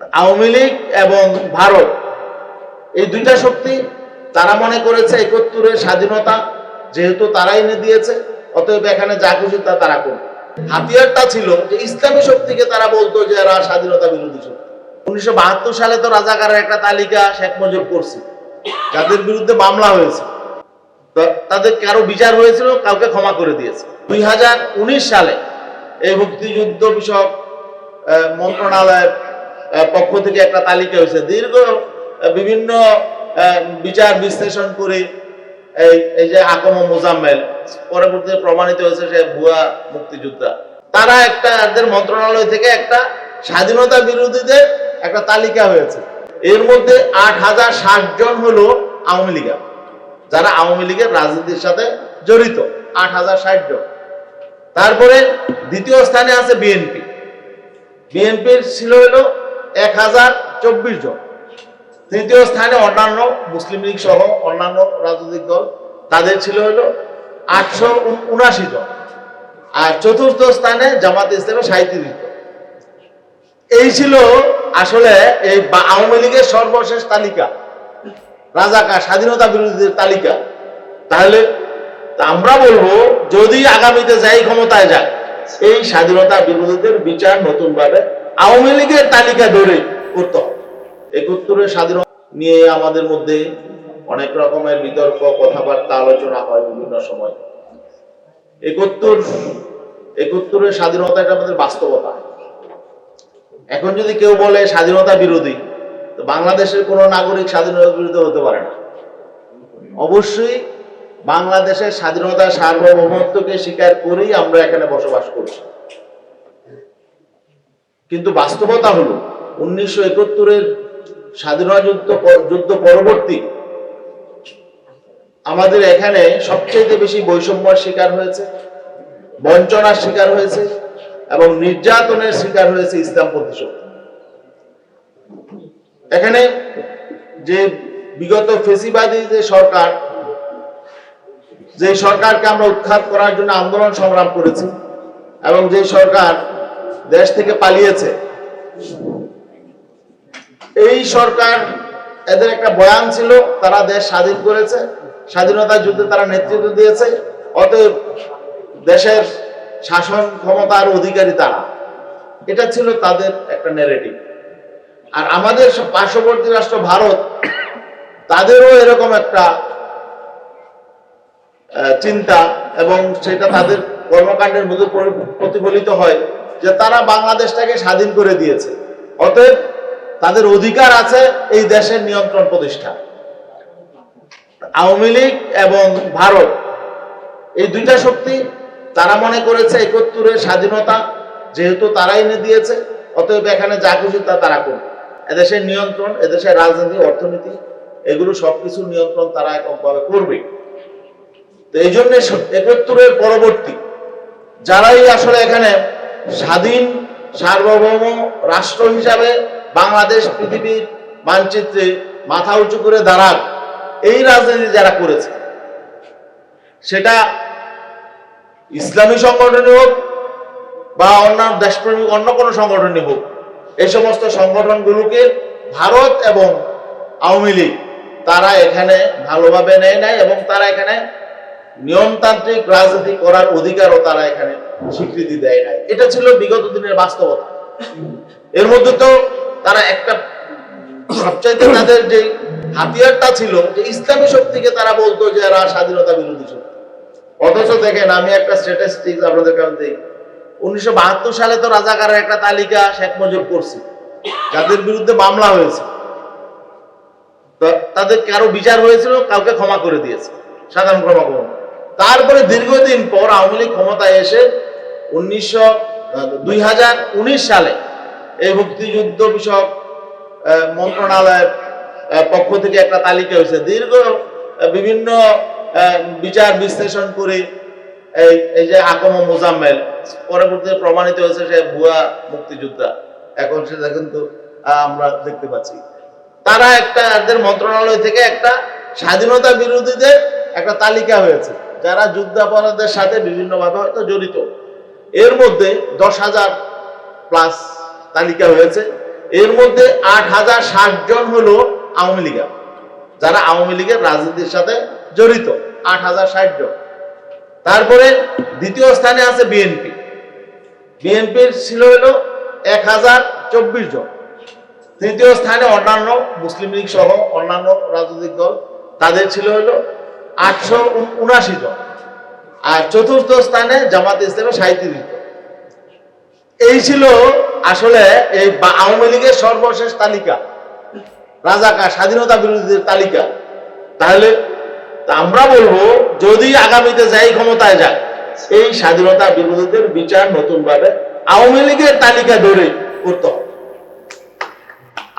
আওয়ামী লীগ এবং ভারত, এই দুইটা শক্তি তারা মনে করেছে একাত্তরের স্বাধীনতা যেহেতু তারা এনে দিয়েছে, অতএব এখানে যা খুশি তা তারা করবে হাতিয়ারটা ছিল যে ইসলামী শক্তিকে তারা বলতো যে এরা স্বাধীনতা বিরোধী শক্তি। উনিশশো বাহাত্তর সালে তো রাজাকারের একটা তালিকা শেখ মুজিব করছে, যাদের বিরুদ্ধে মামলা হয়েছে। তাদের কারও বিচার হয়েছিল, কাউকে ক্ষমা করে দিয়েছে। দুই হাজার উনিশ সালে এই মুক্তিযুদ্ধ বিষয়ক মন্ত্রণালয়ের পক্ষ থেকে একটা তালিকা হয়েছে। দীর্ঘ বিভিন্ন বিচার বিশ্লেষণ করে এই এই যে আকম মোজাম্মেল, পরবর্তীতে প্রমাণিত হয়েছে সে ভুয়া মুক্তিযোদ্ধা। তারা একটা এদের মন্ত্রণালয় থেকে একটা স্বাধীনতা বিরোধীদের একটা তালিকা হয়েছে। এর মধ্যে আট হাজার ষাট জন হলো আওয়ামী লীগের যারা আওয়ামী লীগের রাজনীতির সাথে জড়িত, আট হাজার ষাট জন। তারপরে দ্বিতীয় স্থানে আছে বিএনপি। বিএনপির ছিল হলো এক হাজার চব্বিশ জন। তৃতীয় স্থানে অন্যান্য মুসলিম লীগ সহ অন্যান্য রাজনৈতিক দল, তাদের ছিল হলো আটশো উনাশি জন। আর চতুর্থ স্থানে জামাত ইসলামে সাঁত্রিশ জন। এই ছিল আসলে এই আওয়ামী লীগের সর্বশেষ তালিকা। রাজাকার স্বাধীনতা বিরোধীদের তালিকা। তাহলে আমরা বলব, যদি আগামীতে যাই ক্ষমতায় যায় এই স্বাধীনতা বিরোধীদের বিচার নতুন ভাবে আওয়ামী লীগের তালিকা ধরে করতে। হবে স্বাধীনতা নিয়ে আমাদের মধ্যে অনেক রকমের বিতর্ক, কথাবার্তা, আলোচনা হয় বিভিন্ন সময়। একাত্তর, একাত্তরের স্বাধীনতা এটা আমাদের বাস্তবতা। এখন যদি কেউ বলে স্বাধীনতা বিরোধী, তো বাংলাদেশের কোনো নাগরিক স্বাধীনতা বিরোধী হতে পারে না। অবশ্যই বাংলাদেশের স্বাধীনতা সার্বভৌমত্বকে স্বীকার করেই আমরা এখানে বসবাস করছি। কিন্তু বাস্তবতা হলো, উনিশশো একাত্তরের স্বাধীনতা যুদ্ধ যুদ্ধ পরবর্তী আমাদের এখানে সবচেয়ে বেশি বৈষম্যের শিকার হয়েছে, বঞ্চনার শিকার হয়েছে এবং নির্যাতনের শিকার হয়েছে ইসলাম প্রতিশক্তি এখানে যে বিগত ফেসিবাদী যে সরকার, যে সরকারকে আমরা উৎখাত করার জন্য আন্দোলন সংগ্রাম করেছি এবং যে সরকার দেশ থেকে পালিয়েছে। এই সরকার এদের একটা বয়ান ছিল, তারা দেশ স্বাধীন করেছে, স্বাধীনতা যুদ্ধে তারা নেতৃত্ব দিয়েছে, অতএব দেশের শাসন ক্ষমতার অধিকারী তারা। এটা ছিল তাদের একটা নেরেটিভ আর আমাদের পার্শ্ববর্তী রাষ্ট্র ভারত, তাদেরও এরকম একটা চিন্তা এবং সেটা তাদের কর্মকাণ্ডের মধ্যে প্রতিফলিত হয়। যে তারা বাংলাদেশটাকে স্বাধীন করে দিয়েছে। অতএব তাদের অধিকার আছে এই দেশের নিয়ন্ত্রণ প্রতিষ্ঠা। আওয়ামী লীগ এবং ভারত, এই দুইটা শক্তি তারা মনে করেছে একাত্তরের স্বাধীনতা যেহেতু তারা এনে দিয়েছে, অতএব এখানে যা খুশি তা তারা করবে এদেশের নিয়ন্ত্রণ, এদেশের রাজনীতি, অর্থনীতি, এগুলো সবকিছু নিয়ন্ত্রণ তারা এককভাবে করবে। তো এই জন্য একাত্তরের পরবর্তী, যারাই আসলে এখানে স্বাধীন সার্বভৌম রাষ্ট্র হিসাবে বাংলাদেশ পৃথিবীর মানচিত্রে মাথা উঁচু করে দাঁড়ান। এই রাজনীতি যারা করেছে, সেটা ইসলামী সংগঠনই হোক বা অন্যান্য দেশপ্রেমিক, অন্য কোনো সংগঠনই হোক, এই সমস্ত সংগঠনগুলোকে ভারত এবং আওয়ামী লীগ, তারা এখানে ভালোভাবে নেয় নাই এবং তারা এখানে নিয়মতান্ত্রিক রাজনীতি করার অধিকারও তারা এখানে স্বীকৃতি দেয় নাই। এটা ছিল বিগত দিনের বাস্তবতা। এর মধ্যে তো তারা একটা সবচাইতে তাদের যে হাতিয়ারটা ছিল যে ইসলামী শক্তিকে তারা বলতো যে এরা স্বাধীনতা বিরোধী শক্তি। অথচ দেখেন, আমি একটা স্ট্যাটিস্টিক্স আপনাদের কাছে দিই। উনিশশো বাহাত্তর সালে তো রাজাকারের একটা তালিকা শেখ মুজিব করছে, যাদের বিরুদ্ধে মামলা হয়েছে। তাদের কারও বিচার হয়েছিল, কাউকে ক্ষমা করে দিয়েছে, সাধারণ ক্ষমা তারপরে দীর্ঘদিন পর আওয়ামী লীগ ক্ষমতায় এসে উনিশশো দুই সালে এই মুক্তিযুদ্ধ বিষয়ক মন্ত্রণালয়ের পক্ষ থেকে একটা তালিকা হয়েছে। দীর্ঘ বিভিন্ন বিচার বিশ্লেষণ করে এই এই যে আকম মোজাম্মেল, পরবর্তীতে প্রমাণিত হয়েছে সে ভুয়া মুক্তিযোদ্ধা। এখন সেটা কিন্তু আমরা দেখতে পাচ্ছি। তারা একটা মন্ত্রণালয় থেকে একটা স্বাধীনতা বিরোধীদের একটা তালিকা হয়েছে। যারা যুদ্ধাপরাধের সাথে বিভিন্নভাবে হয়তো জড়িত। এর মধ্যে দশ হাজার প্লাস তালিকা হয়েছে। এর মধ্যে আট হাজার ষাট জন হলো আওয়ামী লীগের, যারা আওয়ামী লীগের রাজনীতির সাথে জড়িত আট হাজার ষাট জন তারপরে দ্বিতীয় স্থানে আছে বিএনপি বিএনপির ছিল হলো এক হাজার চব্বিশ জন। তৃতীয় স্থানে অন্যান্য মুসলিম লীগ সহ অন্যান্য রাজনৈতিক দল, তাদের ছিল হলো আটশো উনাশি জন। আর চতুর্থ স্থানে জামাত ইসলামে সাঁত্রিশ এই ছিল আসলে এই আওয়ামী লীগের সর্বশেষ তালিকা। রাজাকার স্বাধীনতা বিরোধীদের তালিকা। তাহলে আমরা বলব, যদি আগামীতে যাই, ক্ষমতায় যায় এই স্বাধীনতা বিরোধীদের বিচার নতুন ভাবে আওয়ামী লীগের তালিকা ধরে করতে হবে।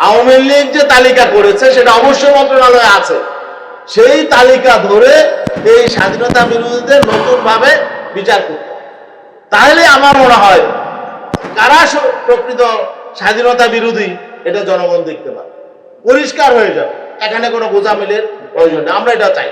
আওয়ামী লীগ যে তালিকা করেছে, সেটা অবশ্যই মন্ত্রণালয়ে আছে। সেই তালিকা ধরে এই স্বাধীনতা বিরোধীদের নতুন ভাবে বিচার করতে। হবে তাহলে আমার মনে হয়, কারা প্রকৃত স্বাধীনতা বিরোধী, এটা জনগণ দেখতে পাবে। পরিষ্কার হয়ে যাবে। এখানে কোনো গোজামিলের প্রয়োজন আমরা এটা চাই।